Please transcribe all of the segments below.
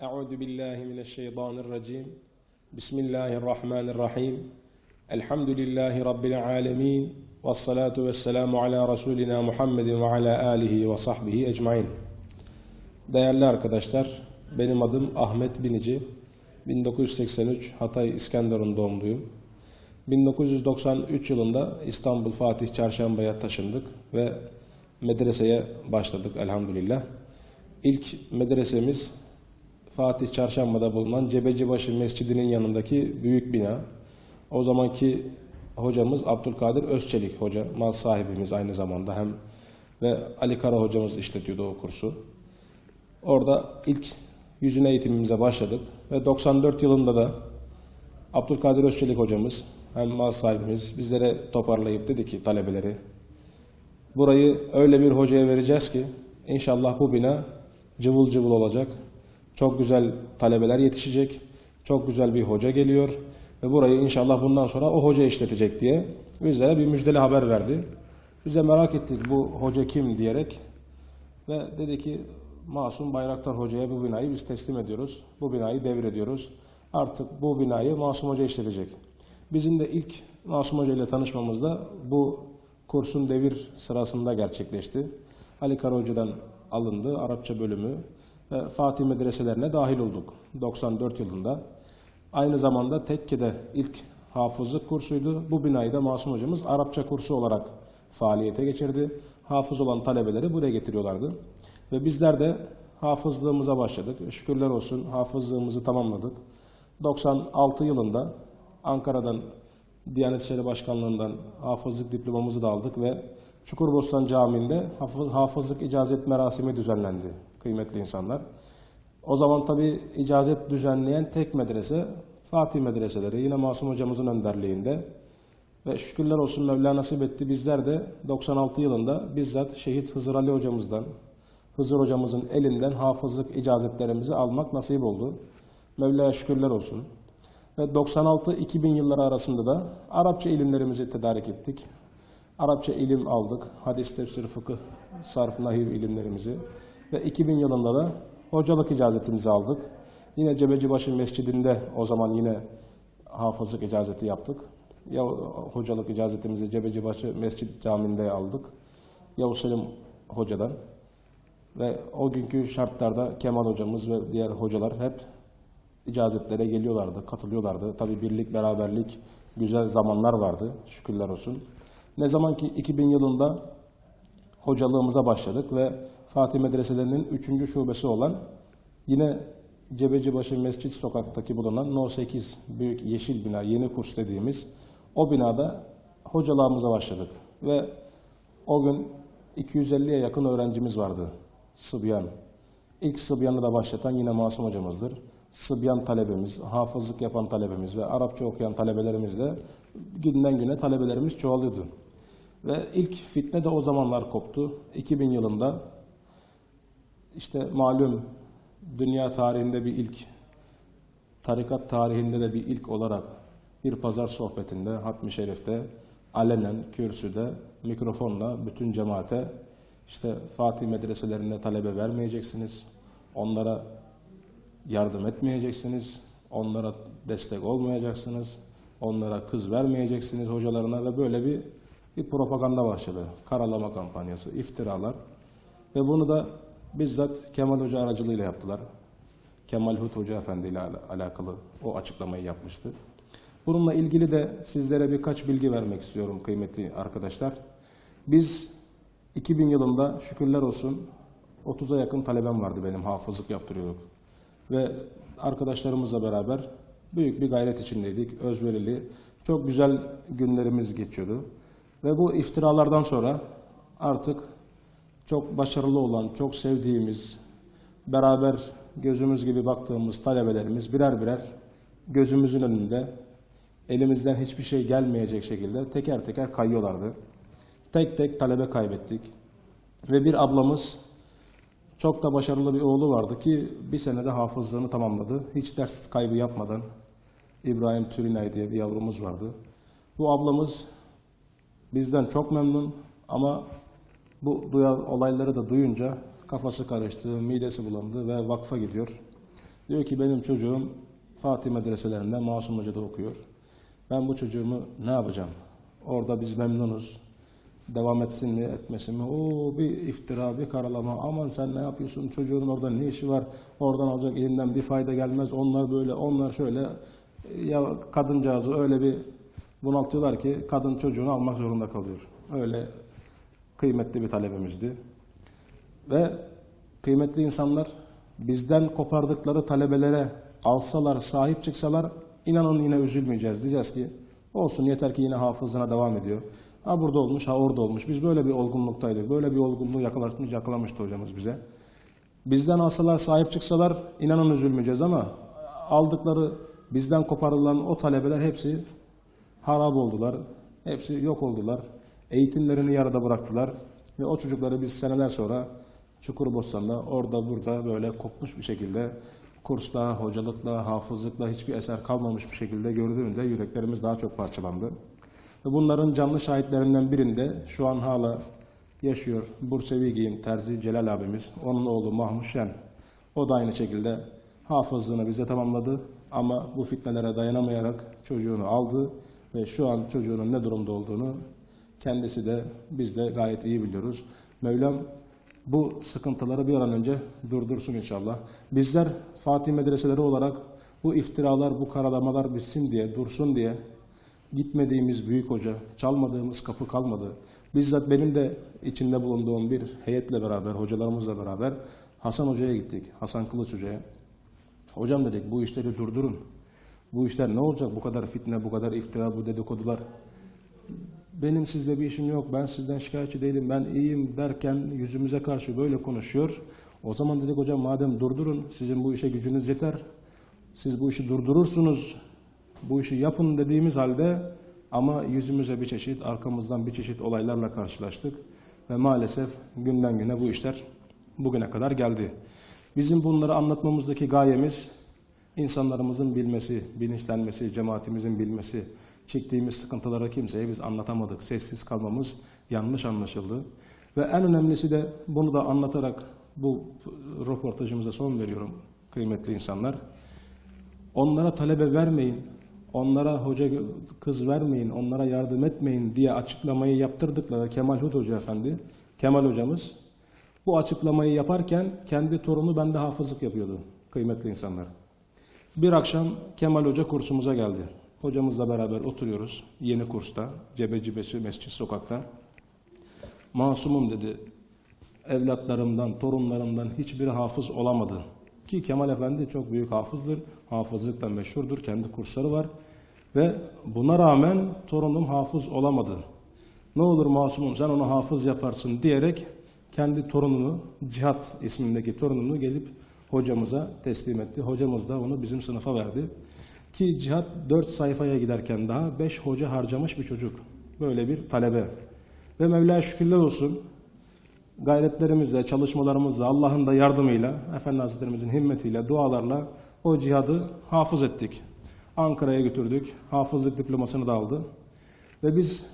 Euzu billahi mineşşeytanirracim. Bismillahirrahmanirrahim. Elhamdülillahi rabbil alamin. Ves salatu vesselamu ala rasulina Muhammedin ve ala alihi ve sahbihi ecmaîn. Değerli arkadaşlar, benim adım Ahmet Binici. 1983 Hatay İskenderun doğumluyum. 1993 yılında İstanbul Fatih Çarşamba'ya taşındık ve medreseye başladık elhamdülillah. İlk medresemiz Fatih Çarşamba'da bulunan Cebecibaşı Mescidi'nin yanındaki büyük bina. O zamanki hocamız Abdülkadir Özçelik hoca, mal sahibimiz aynı zamanda hem ve Ali Kara hocamız işletiyordu o kursu. Orada ilk yüzüne eğitimimize başladık ve 94 yılında da Abdülkadir Özçelik hocamız hem mal sahibimiz bizlere toparlayıp dedi ki talebeleri burayı öyle bir hocaya vereceğiz ki inşallah bu bina cıvıl cıvıl olacak. Çok güzel talebeler yetişecek. Çok güzel bir hoca geliyor ve burayı inşallah bundan sonra o hoca işletecek diye bizlere bir müjdeli haber verdi. Bize merak ettik bu hoca kim diyerek ve dedi ki Masum Bayraktar Hoca'ya bu binayı biz teslim ediyoruz. Bu binayı devrediyoruz. Artık bu binayı Masum Hoca işletecek. Bizim de ilk Masum Hoca ile tanışmamız da bu kursun devir sırasında gerçekleşti. Ali Kara Hoca'dan alındı Arapça bölümü ve Fatih medreselerine dahil olduk 94 yılında. Aynı zamanda Tekke'de ilk hafızlık kursuydu. Bu binayı da Masum Hocamız Arapça kursu olarak faaliyete geçirdi. Hafız olan talebeleri buraya getiriyorlardı. Ve bizler de hafızlığımıza başladık. Şükürler olsun hafızlığımızı tamamladık. 96 yılında Ankara'dan Diyanet İşleri Başkanlığı'ndan hafızlık diplomamızı da aldık ve Çukurbostan Camii'nde hafız, hafızlık icazet merasimi düzenlendi kıymetli insanlar. O zaman tabi icazet düzenleyen tek medrese Fatih medreseleri yine Masum hocamızın önderliğinde ve şükürler olsun Mevla nasip etti bizler de 96 yılında bizzat Şehit Hızır Ali hocamızdan Hızır hocamızın elinden hafızlık icazetlerimizi almak nasip oldu. Mevla'ya şükürler olsun. Ve 96-2000 yılları arasında da Arapça ilimlerimizi tedarik ettik. Arapça ilim aldık. Hadis, tefsir, fıkıh, sarf, nahiv ilimlerimizi. Ve 2000 yılında da hocalık icazetimizi aldık. Yine Cebecibaşı Mescidi'nde o zaman yine hafızlık icazeti yaptık. Ya hocalık icazetimizi Cebecibaşı Mescid Camii'nde aldık. Yavuz Selim Hoca'dan. Ve o günkü şartlarda Kemal hocamız ve diğer hocalar hep icazetlere geliyorlardı, katılıyorlardı. Tabi birlik, beraberlik, güzel zamanlar vardı. Şükürler olsun. Ne zaman ki 2000 yılında hocalığımıza başladık ve Fatih Medreselerinin 3. şubesi olan yine Cebecibaşı Mescit Sokak'taki bulunan No 8 büyük yeşil bina, yeni kurs dediğimiz o binada hocalığımıza başladık. Ve o gün 250'ye yakın öğrencimiz vardı. Sıbyan. İlk Sıbyan'ı da başlatan yine Masum hocamızdır. Sıbyan talebemiz, hafızlık yapan talebemiz ve Arapça okuyan talebelerimiz de günden güne talebelerimiz çoğalıyordu. Ve ilk fitne de o zamanlar koptu. 2000 yılında işte malum dünya tarihinde bir ilk, tarikat tarihinde de bir ilk olarak bir pazar sohbetinde, Hatmi Şerif'te, alenen, kürsüde, mikrofonla bütün cemaate işte Fatih medreselerine talebe vermeyeceksiniz, onlara yardım etmeyeceksiniz, onlara destek olmayacaksınız, onlara kız vermeyeceksiniz hocalarına ve böyle bir bir propaganda başladı. Karalama kampanyası, iftiralar ve bunu da bizzat Kemal Hoca aracılığıyla yaptılar. Kemal Hut Hoca Efendi ile alakalı o açıklamayı yapmıştı. Bununla ilgili de sizlere birkaç bilgi vermek istiyorum kıymetli arkadaşlar. Biz 2000 yılında şükürler olsun 30'a yakın talebem vardı benim hafızlık yaptırıyorduk. Ve arkadaşlarımızla beraber büyük bir gayret içindeydik. Özverili, çok güzel günlerimiz geçiyordu. Ve bu iftiralardan sonra artık çok başarılı olan, çok sevdiğimiz, beraber gözümüz gibi baktığımız talebelerimiz birer birer gözümüzün önünde elimizden hiçbir şey gelmeyecek şekilde teker teker kayıyorlardı. Tek tek talebe kaybettik. Ve bir ablamız çok da başarılı bir oğlu vardı ki bir senede hafızlığını tamamladı. Hiç ders kaybı yapmadan İbrahim Türinay diye bir yavrumuz vardı. Bu ablamız bizden çok memnun ama bu duyan olayları da duyunca kafası karıştı, midesi bulandı ve vakfa gidiyor. Diyor ki benim çocuğum Fatih medreselerinde Masum Hoca'da okuyor. Ben bu çocuğumu ne yapacağım? Orada biz memnunuz. Devam etsin mi etmesin mi? O bir iftira, bir karalama. Aman sen ne yapıyorsun? Çocuğun orada ne işi var? Oradan alacak ilimden bir fayda gelmez. Onlar böyle, onlar şöyle. Ya kadıncağızı öyle bir bunaltıyorlar ki kadın çocuğunu almak zorunda kalıyor. Öyle kıymetli bir talebemizdi. Ve kıymetli insanlar bizden kopardıkları talebelere alsalar, sahip çıksalar inanın yine üzülmeyeceğiz. Diyeceğiz ki olsun yeter ki yine hafızına devam ediyor. Ha burada olmuş, ha orada olmuş. Biz böyle bir olgunluktaydık. Böyle bir olgunluğu yakalamış, yakalamıştı hocamız bize. Bizden alsalar, sahip çıksalar inanın üzülmeyeceğiz ama aldıkları, bizden koparılan o talebeler hepsi harap oldular. Hepsi yok oldular. Eğitimlerini yarıda bıraktılar. Ve o çocukları biz seneler sonra Çukurbostan'da orada burada böyle kopmuş bir şekilde kursla, hocalıkla, hafızlıkla hiçbir eser kalmamış bir şekilde gördüğünde yüreklerimiz daha çok parçalandı. Ve bunların canlı şahitlerinden birinde şu an hala yaşıyor Bursevi giyim terzi Celal abimiz. Onun oğlu Mahmut Şen. O da aynı şekilde hafızlığını bize tamamladı. Ama bu fitnelere dayanamayarak çocuğunu aldı ve şu an çocuğunun ne durumda olduğunu kendisi de biz de gayet iyi biliyoruz. Mevlam bu sıkıntıları bir an önce durdursun inşallah. Bizler Fatih medreseleri olarak bu iftiralar, bu karalamalar bitsin diye, dursun diye gitmediğimiz büyük hoca, çalmadığımız kapı kalmadı. Bizzat benim de içinde bulunduğum bir heyetle beraber, hocalarımızla beraber Hasan Hoca'ya gittik. Hasan Kılıç Hoca'ya. Hocam dedik bu işleri durdurun. Bu işler ne olacak? Bu kadar fitne, bu kadar iftira, bu dedikodular. Benim sizle bir işim yok, ben sizden şikayetçi değilim, ben iyiyim derken yüzümüze karşı böyle konuşuyor. O zaman dedik hocam madem durdurun, sizin bu işe gücünüz yeter. Siz bu işi durdurursunuz, bu işi yapın dediğimiz halde ama yüzümüze bir çeşit, arkamızdan bir çeşit olaylarla karşılaştık. Ve maalesef günden güne bu işler bugüne kadar geldi. Bizim bunları anlatmamızdaki gayemiz insanlarımızın bilmesi, bilinçlenmesi, cemaatimizin bilmesi, çektiğimiz sıkıntıları kimseye biz anlatamadık. Sessiz kalmamız yanlış anlaşıldı. Ve en önemlisi de bunu da anlatarak bu röportajımıza son veriyorum kıymetli insanlar. Onlara talebe vermeyin, onlara hoca kız vermeyin, onlara yardım etmeyin diye açıklamayı yaptırdıkları Kemal Hut Hoca Efendi, Kemal hocamız bu açıklamayı yaparken kendi torunu bende hafızlık yapıyordu kıymetli insanlar. Bir akşam Kemal Hoca kursumuza geldi. Hocamızla beraber oturuyoruz yeni kursta, Cebeci Beşi Mescid Sokak'ta. Masumum dedi, evlatlarımdan, torunlarımdan hiçbiri hafız olamadı. Ki Kemal Efendi çok büyük hafızdır, hafızlıkla meşhurdur, kendi kursları var. Ve buna rağmen torunum hafız olamadı. Ne olur masumum sen onu hafız yaparsın diyerek kendi torununu, Cihat ismindeki torununu gelip hocamıza teslim etti. Hocamız da onu bizim sınıfa verdi. Ki Cihat 4 sayfaya giderken daha 5 hoca harcamış bir çocuk. Böyle bir talebe. Ve Mevla şükürler olsun gayretlerimizle, çalışmalarımızla, Allah'ın da yardımıyla, Efendi Hazretlerimizin himmetiyle, dualarla o cihadı hafız ettik. Ankara'ya götürdük. Hafızlık diplomasını da aldı. Ve biz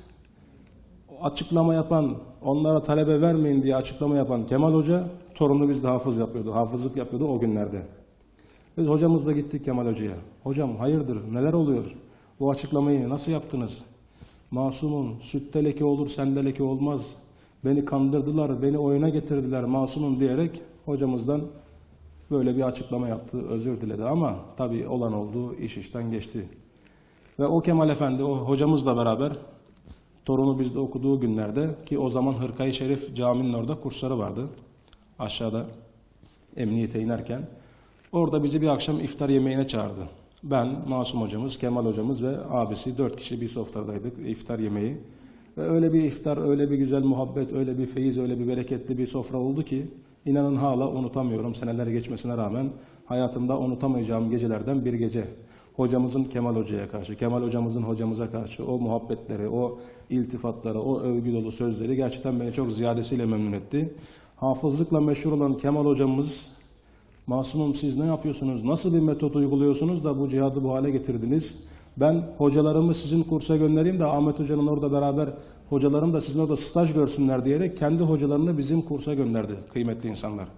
açıklama yapan, onlara talebe vermeyin diye açıklama yapan Kemal Hoca, torunu bizde hafız yapıyordu. Hafızlık yapıyordu o günlerde. Biz hocamızla gittik Kemal Hoca'ya. Hocam hayırdır, neler oluyor? Bu açıklamayı nasıl yaptınız? Masumum, sütte leke olur, sende leke olmaz. Beni kandırdılar, beni oyuna getirdiler masumum diyerek hocamızdan böyle bir açıklama yaptı, özür diledi. Ama tabii olan oldu, iş işten geçti. Ve o Kemal Efendi, o hocamızla beraber torunu bizde okuduğu günlerde ki o zaman Hırkayı Şerif caminin orada kursları vardı. Aşağıda emniyete inerken. Orada bizi bir akşam iftar yemeğine çağırdı. Ben, Masum hocamız, Kemal hocamız ve abisi dört kişi bir sofradaydık iftar yemeği. Ve öyle bir iftar, öyle bir güzel muhabbet, öyle bir feyiz, öyle bir bereketli bir sofra oldu ki inanın hala unutamıyorum seneler geçmesine rağmen hayatımda unutamayacağım gecelerden bir gece. Hocamızın Kemal Hoca'ya karşı, Kemal hocamızın hocamıza karşı o muhabbetleri, o iltifatları, o övgü dolu sözleri gerçekten beni çok ziyadesiyle memnun etti. Hafızlıkla meşhur olan Kemal hocamız Masumum siz ne yapıyorsunuz? Nasıl bir metot uyguluyorsunuz da bu cihadı bu hale getirdiniz? Ben hocalarımı sizin kursa göndereyim de Ahmet Hoca'nın orada beraber hocalarım da sizin orada staj görsünler diyerek kendi hocalarını bizim kursa gönderdi kıymetli insanlar.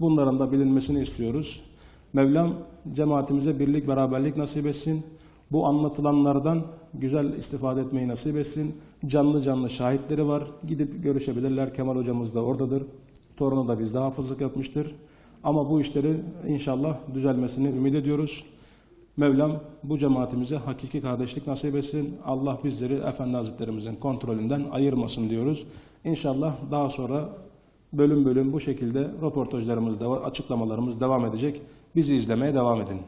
Bunların da bilinmesini istiyoruz. Mevlam cemaatimize birlik, beraberlik nasip etsin. Bu anlatılanlardan güzel istifade etmeyi nasip etsin. Canlı canlı şahitleri var. Gidip görüşebilirler. Kemal hocamız da oradadır. Torunu da bizde hafızlık yapmıştır. Ama bu işleri inşallah düzelmesini ümit ediyoruz. Mevlam bu cemaatimize hakiki kardeşlik nasip etsin. Allah bizleri Efendi Hazretlerimizin kontrolünden ayırmasın diyoruz. İnşallah daha sonra bölüm bölüm bu şekilde röportajlarımız, açıklamalarımız devam edecek. Bizi izlemeye devam edin.